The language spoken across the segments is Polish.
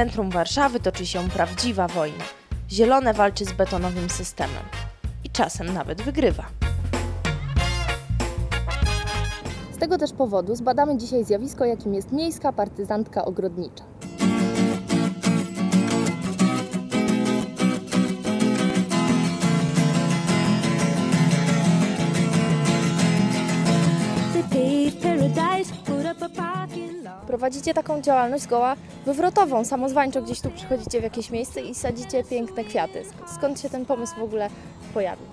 centrum Warszawy toczy się prawdziwa wojna. Zielone walczy z betonowym systemem. I czasem nawet wygrywa. Z tego też powodu zbadamy dzisiaj zjawisko, jakim jest miejska partyzantka ogrodnicza. Prowadzicie taką działalność zgoła wywrotową, samozwańczo gdzieś tu przychodzicie w jakieś miejsce i sadzicie piękne kwiaty. Skąd się ten pomysł w ogóle pojawił?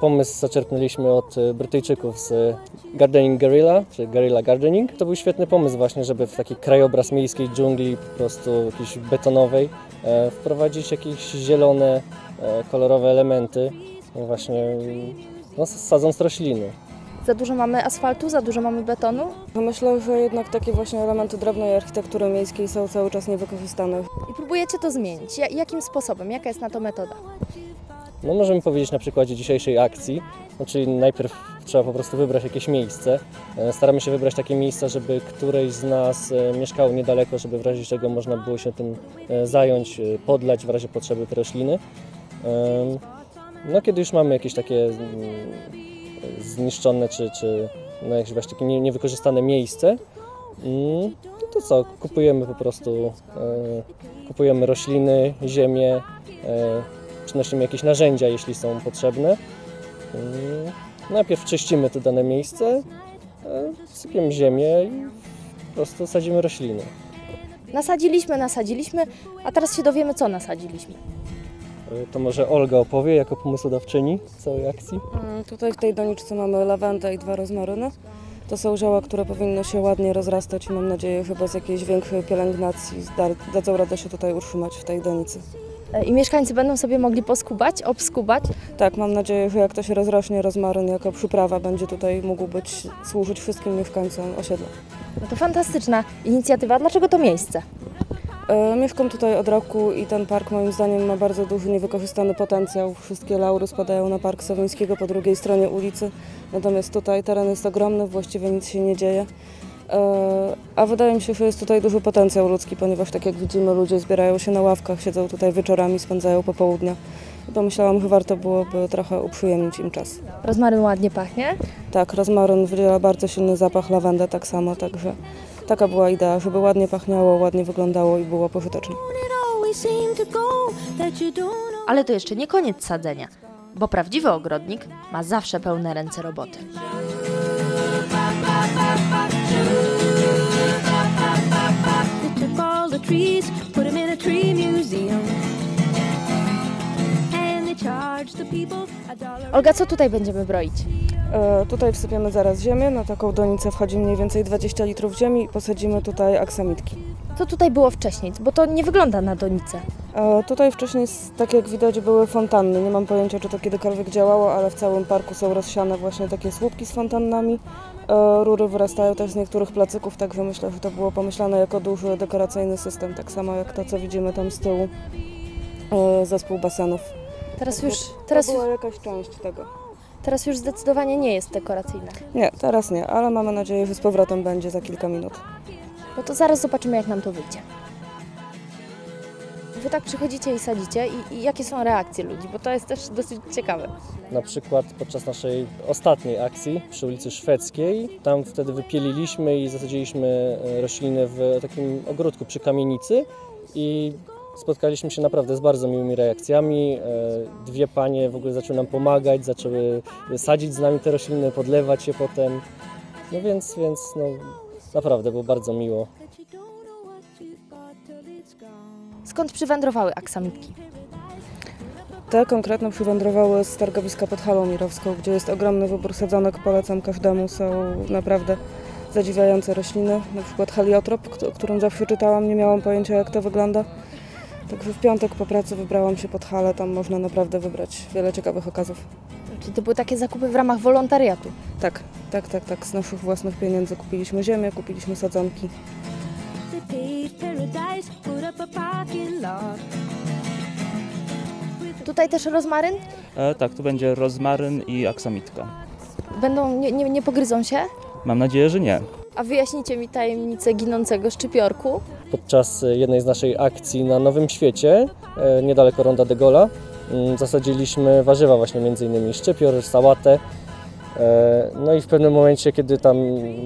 Pomysł zaczerpnęliśmy od e, Brytyjczyków z e, Gardening Guerrilla, czy Guerrilla Gardening. To był świetny pomysł właśnie, żeby w taki krajobraz miejskiej dżungli, po prostu jakiejś betonowej, e, wprowadzić jakieś zielone, kolorowe elementy, no właśnie no, sadząc rośliny. Za dużo mamy asfaltu, za dużo mamy betonu Myślę, że jednak takie właśnie elementy drobnej architektury miejskiej są cały czas niewykorzystane. i próbujecie to zmienić. Ja- Jakim sposobem? Jaka jest na to metoda? No możemy powiedzieć na przykładzie dzisiejszej akcji, no, czyli najpierw trzeba po prostu wybrać jakieś miejsce. E, Staramy się wybrać takie miejsca, żeby któreś z nas e, mieszkało niedaleko, żeby w razie czego można było się tym e, zająć, podlać w razie potrzeby te rośliny. No kiedy już mamy jakieś takie mm, zniszczone czy, czy no jakieś właśnie takie nie- niewykorzystane miejsce, no to co, kupujemy po prostu, e, kupujemy rośliny, ziemię, e, przynosimy jakieś narzędzia, jeśli są potrzebne. Najpierw czyścimy to dane miejsce, e, sypiemy ziemię i po prostu sadzimy rośliny. Nasadziliśmy, nasadziliśmy, a teraz się dowiemy, co nasadziliśmy. E, To może Olga opowie jako pomysłodawczyni całej akcji. Mm, Tutaj w tej doniczce mamy lawendę i dwa rozmaryny. To są zioła, które powinny się ładnie rozrastać i mam nadzieję, że bez jakiejś większej pielęgnacji da- dadzą radę się tutaj utrzymać w tej donicy. E, I mieszkańcy będą sobie mogli poskubać, obskubać. Tak, mam nadzieję, że jak to się rozrośnie, rozmaryn jako przyprawa będzie tutaj mógł być, służyć wszystkim mieszkańcom osiedla. No to fantastyczna inicjatywa. Dlaczego to miejsce? E, Mieszkam tutaj od roku i ten park moim zdaniem ma bardzo duży niewykorzystany potencjał. Wszystkie laury spadają na Park Sowińskiego po drugiej stronie ulicy, natomiast tutaj teren jest ogromny, właściwie nic się nie dzieje. E, A wydaje mi się, że jest tutaj duży potencjał ludzki, ponieważ tak jak widzimy ludzie zbierają się na ławkach, siedzą tutaj wieczorami, spędzają popołudnia. I pomyślałam, że warto byłoby trochę uprzyjemnić im czas. Rozmaryn ładnie pachnie. Tak, rozmaryn wydziela bardzo silny zapach, lawenda tak samo, także taka była idea, żeby ładnie pachniało, ładnie wyglądało i było pożyteczne. Ale to jeszcze nie koniec sadzenia, bo prawdziwy ogrodnik ma zawsze pełne ręce roboty. Olga, co tutaj będziemy broić? E, tutaj wsypiemy zaraz ziemię, na taką donicę wchodzi mniej więcej 20 litrów ziemi i posadzimy tutaj aksamitki. Co tutaj było wcześniej? Bo to nie wygląda na donicę. E, tutaj wcześniej, tak jak widać, były fontanny. Nie mam pojęcia, czy to kiedykolwiek działało, ale w całym parku są rozsiane właśnie takie słupki z fontannami. E, rury wyrastają też z niektórych placyków, także myślę, że to było pomyślane jako duży dekoracyjny system, tak samo jak to, co widzimy tam z tyłu, e, zespół basenów. Teraz już, teraz, to była jakaś część tego. Teraz już zdecydowanie nie jest dekoracyjne. Nie, teraz nie, ale mamy nadzieję, że z powrotem będzie za kilka minut. No to zaraz zobaczymy, jak nam to wyjdzie. Wy tak przychodzicie i sadzicie i, i jakie są reakcje ludzi, bo to jest też dosyć ciekawe. Na przykład podczas naszej ostatniej akcji przy ulicy Szwedzkiej, tam wtedy wypieliliśmy i zasadziliśmy e, rośliny w takim ogródku przy kamienicy i spotkaliśmy się naprawdę z bardzo miłymi reakcjami. E, Dwie panie w ogóle zaczęły nam pomagać, zaczęły sadzić z nami te rośliny, podlewać je potem. No więc, więc no, naprawdę było bardzo miło. Skąd przywędrowały aksamitki? Te konkretne przywędrowały z targowiska pod Halą Mirowską, gdzie jest ogromny wybór sadzonek, polecam każdemu, są naprawdę zadziwiające rośliny, na przykład heliotrop, o którym zawsze czytałam, nie miałam pojęcia jak to wygląda. Także w piątek po pracy wybrałam się pod Halę, tam można naprawdę wybrać wiele ciekawych okazów. Czyli to były takie zakupy w ramach wolontariatu. Tak, tak, tak, tak, z naszych własnych pieniędzy kupiliśmy ziemię, kupiliśmy sadzonki. Tutaj też rozmaryn? E, tak, tu będzie rozmaryn i aksamitka. Będą, nie, nie, nie pogryzą się? Mam nadzieję, że nie. A wyjaśnijcie mi tajemnicę ginącego szczypiorku. Podczas jednej z naszej akcji na Nowym Świecie, e, niedaleko Ronda de Gola. Mm, Zasadziliśmy warzywa właśnie między innymi szczypior, sałatę. E, No i w pewnym momencie, kiedy tam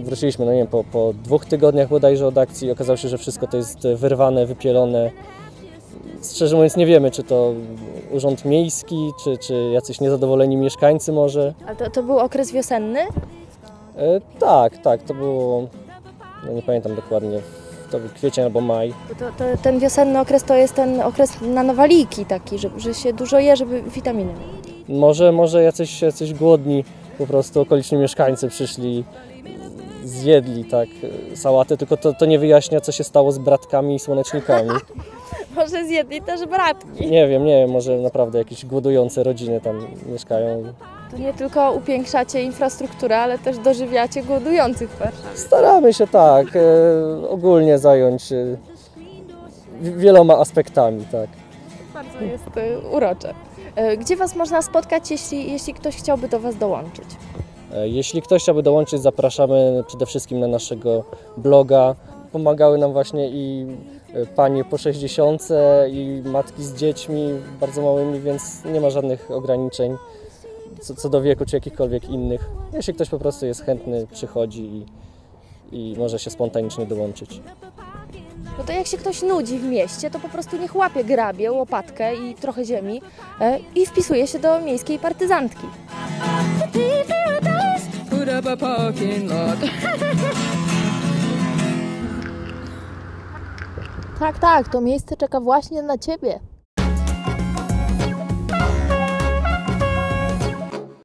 wróciliśmy, no nie wiem, po, po dwóch tygodniach bodajże od akcji, okazało się, że wszystko to jest wyrwane, wypielone. Szczerze mówiąc nie wiemy, czy to urząd miejski, czy, czy jacyś niezadowoleni mieszkańcy może. Ale to, to był okres wiosenny? E, tak, tak, to było, no nie pamiętam dokładnie, to kwiecień albo maj. To, to, ten wiosenny okres to jest ten okres na nowaliki taki, że, że się dużo je, żeby witaminy. Może, może jacyś, jacyś głodni po prostu okoliczni mieszkańcy przyszli, zjedli tak sałatę, tylko to, to nie wyjaśnia, co się stało z bratkami i słonecznikami. Może zjedli też bratki. Nie wiem, nie wiem, może naprawdę jakieś głodujące rodziny tam mieszkają. To nie tylko upiększacie infrastrukturę, ale też dożywiacie głodujących w Warszawie. Staramy się tak e, ogólnie zająć wi- wieloma aspektami, tak. Bardzo jest e, urocze. E, Gdzie Was można spotkać, jeśli, jeśli ktoś chciałby do Was dołączyć? Jeśli ktoś chciałby dołączyć, zapraszamy przede wszystkim na naszego bloga. Pomagały nam właśnie i panie po 60 i matki z dziećmi bardzo małymi, więc nie ma żadnych ograniczeń co, co do wieku czy jakichkolwiek innych. Jeśli ktoś po prostu jest chętny, przychodzi i, i może się spontanicznie dołączyć. No to jak się ktoś nudzi w mieście, to po prostu niech łapie grabie, łopatkę i trochę ziemi e, i wpisuje się do miejskiej partyzantki. Tak, tak, to miejsce czeka właśnie na Ciebie.